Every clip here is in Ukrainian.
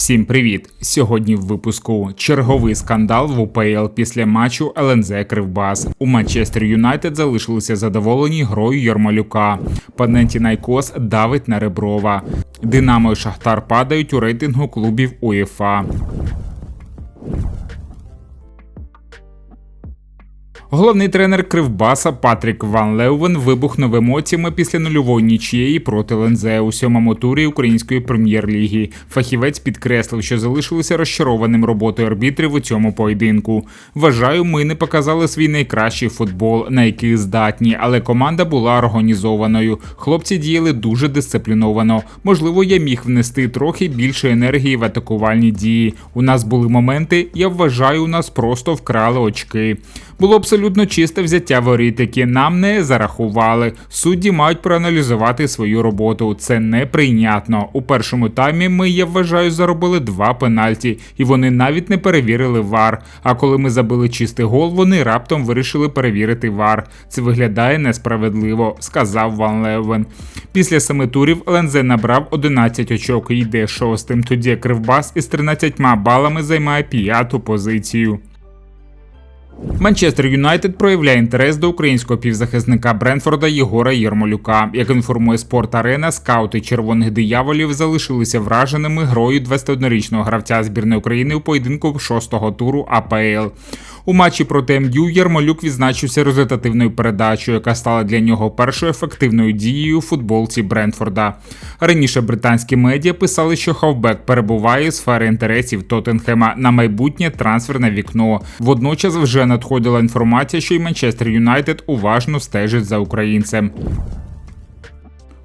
Всім привіт! Сьогодні в випуску черговий скандал в УПЛ після матчу ЛНЗ Кривбас. У Манчестер Юнайтед залишилися задоволені грою Ярмалюка. Найкос давить на Реброва. Динамо і Шахтар падають у рейтингу клубів УЄФА. Головний тренер Кривбаса Патрік Ван Леувен вибухнув емоціями після нульової нічієї проти Лензе у сьомому турі української прем'єр-ліги. Фахівець підкреслив, що залишилися розчарованим роботою арбітрів у цьому поєдинку. Вважаю, ми не показали свій найкращий футбол, на який здатні, але команда була організованою. Хлопці діяли дуже дисципліновано. Можливо, я міг внести трохи більше енергії в атакувальні дії. У нас були моменти. Я вважаю, у нас просто вкрали очки. Було абсолютно чисте взяття воріт, які нам не зарахували. Судді мають проаналізувати свою роботу. Це неприйнятно. У першому таймі ми, я вважаю, заробили два пенальті, і вони навіть не перевірили вар. А коли ми забили чистий гол, вони раптом вирішили перевірити вар. Це виглядає несправедливо, сказав Ван Левен. Після семи турів Лензе набрав 11 очок і йде шостим. Тоді Кривбас із 13 балами займає п'яту позицію. Манчестер Юнайтед проявляє інтерес до українського півзахисника Бренфорда Єгора Єрмолюка. Як інформує спорт Арена, скаути червоних дияволів залишилися враженими грою 21-річного гравця збірної України у поєдинку шостого туру АПЛ. У матчі проти МЮ Єрмолюк відзначився результативною передачею, яка стала для нього першою ефективною дією у футболці Брентфорда. Раніше британські медіа писали, що хавбек перебуває у сфери інтересів Тоттенхема на майбутнє трансферне вікно. Водночас вже надходила інформація, що й Манчестер Юнайтед уважно стежить за українцем.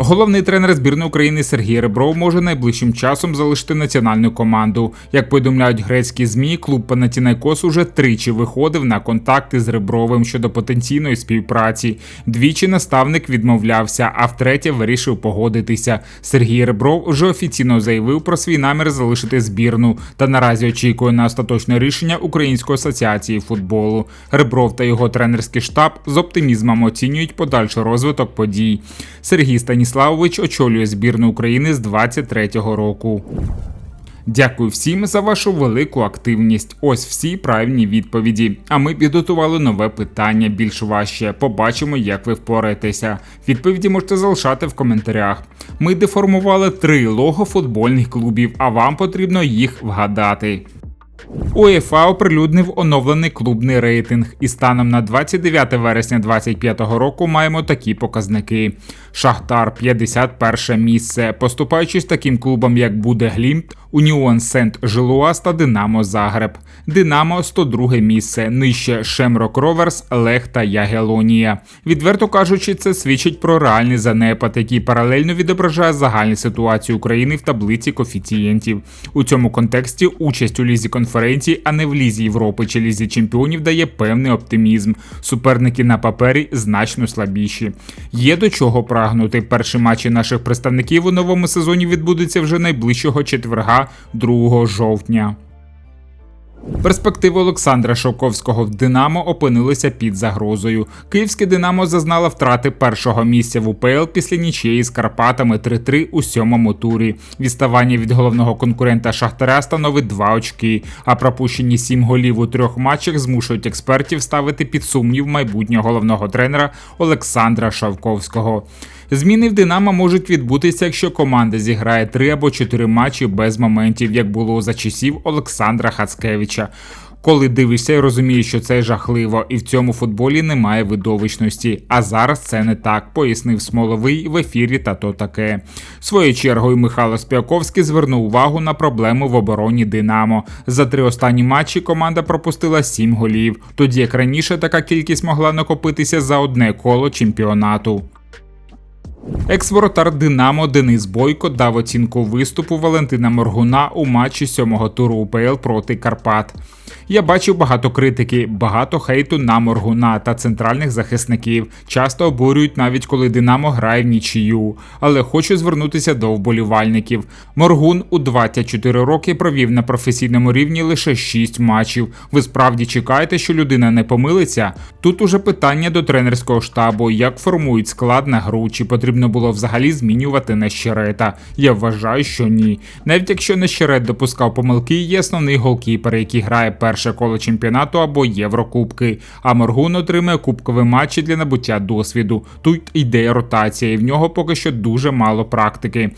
Головний тренер збірної України Сергій Ребров може найближчим часом залишити національну команду. Як повідомляють грецькі змі, клуб Панатінайкос уже тричі виходив на контакти з Ребровим щодо потенційної співпраці. Двічі наставник відмовлявся, а втретє вирішив погодитися. Сергій Ребров вже офіційно заявив про свій намір залишити збірну та наразі очікує на остаточне рішення Української асоціації футболу. Ребров та його тренерський штаб з оптимізмом оцінюють подальший розвиток подій. Сергій Станіславович очолює збірну України з 23-го року. Дякую всім за вашу велику активність. Ось всі правильні відповіді. А ми підготували нове питання більш важче. Побачимо, як ви впораєтеся. Відповіді можете залишати в коментарях. Ми деформували три лого футбольних клубів, а вам потрібно їх вгадати. УЄФА оприлюднив оновлений клубний рейтинг, і станом на 29 вересня 2025 року маємо такі показники: Шахтар 51 місце, поступаючись таким клубам, як буде Глімт, Уніон Сент Жилуас та Динамо Загреб. Динамо 102 місце, нижче Шемрок Роверс, Лех та Ягелонія. Відверто кажучи, це свідчить про реальний занепад, який паралельно відображає загальну ситуацію України в таблиці коефіцієнтів. У цьому контексті участь у лізі конференції, а не в лізі Європи чи лізі чемпіонів, дає певний оптимізм. Суперники на папері значно слабіші. Є до чого прагнути. Перші матчі наших представників у новому сезоні відбудуться вже найближчого четверга. 2 жовтня. Перспективи Олександра Шовковського в Динамо опинилися під загрозою. Київське Динамо зазнало втрати першого місця в УПЛ після нічиєї з Карпатами 3-3 у сьомому турі. Відставання від головного конкурента Шахтаря становить 2 очки, а пропущені 7 голів у трьох матчах змушують експертів ставити під сумнів майбутнього головного тренера Олександра Шовковського. Зміни в Динамо можуть відбутися, якщо команда зіграє три або чотири матчі без моментів, як було за часів Олександра Хацкевича. Коли дивишся і розумієш, що це жахливо, і в цьому футболі немає видовищності. А зараз це не так, пояснив Смоловий в ефірі та то таке. Своєю чергою Михайло Спіаковський звернув увагу на проблему в обороні Динамо. За три останні матчі команда пропустила сім голів, тоді як раніше така кількість могла накопитися за одне коло чемпіонату. Екс-воротар Динамо Денис Бойко дав оцінку виступу Валентина Моргуна у матчі сьомого туру УПЛ проти Карпат. Я бачив багато критики, багато хейту на Моргуна та центральних захисників. Часто обурюють навіть коли Динамо грає в нічию. Але хочу звернутися до вболівальників. Моргун у 24 роки провів на професійному рівні лише 6 матчів. Ви справді чекаєте, що людина не помилиться? Тут уже питання до тренерського штабу, як формують склад на гру, чи потрібно було взагалі змінювати Нещерета. Я вважаю, що ні. Навіть якщо Нещерет допускав помилки, є основний голкіпер, який грає перше коло чемпіонату або Єврокубки. А Моргун отримує кубкові матчі для набуття досвіду. Тут йде ротація, і в нього поки що дуже мало практики.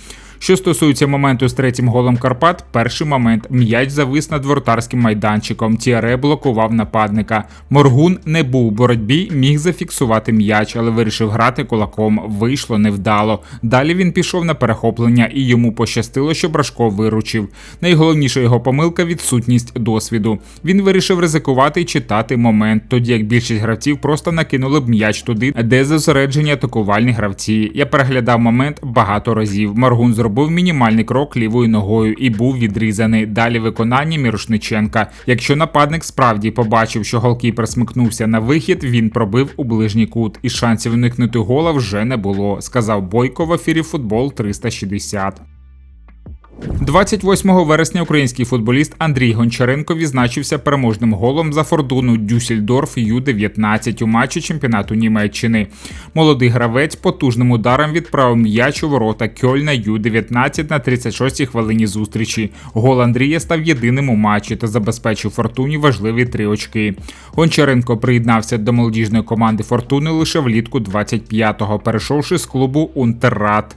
Що стосується моменту з третім голом Карпат, перший момент м'яч завис над вратарським майданчиком. Тіаре блокував нападника. Моргун не був у боротьбі, міг зафіксувати м'яч, але вирішив грати кулаком. Вийшло невдало. Далі він пішов на перехоплення, і йому пощастило, що Брашко виручив. Найголовніша його помилка відсутність досвіду. Він вирішив ризикувати і читати момент, тоді як більшість гравців просто накинули б м'яч туди, де зосереджені атакувальні гравці. Я переглядав момент багато разів. Моргун зробив зробив мінімальний крок лівою ногою і був відрізаний. Далі виконання Мірошниченка. Якщо нападник справді побачив, що голкіпер смикнувся на вихід, він пробив у ближній кут, і шансів уникнути гола вже не було, сказав Бойко в ефірі футбол 360. 28 вересня український футболіст Андрій Гончаренко відзначився переможним голом за фордуну Дюссельдорф Ю-19 у матчі чемпіонату Німеччини. Молодий гравець потужним ударом відправив м'яч у ворота Кьольна Ю-19 на 36-й хвилині зустрічі. Гол Андрія став єдиним у матчі та забезпечив фортуні важливі три очки. Гончаренко приєднався до молодіжної команди Фортуни лише влітку 25-го, перейшовши з клубу Унтеррат.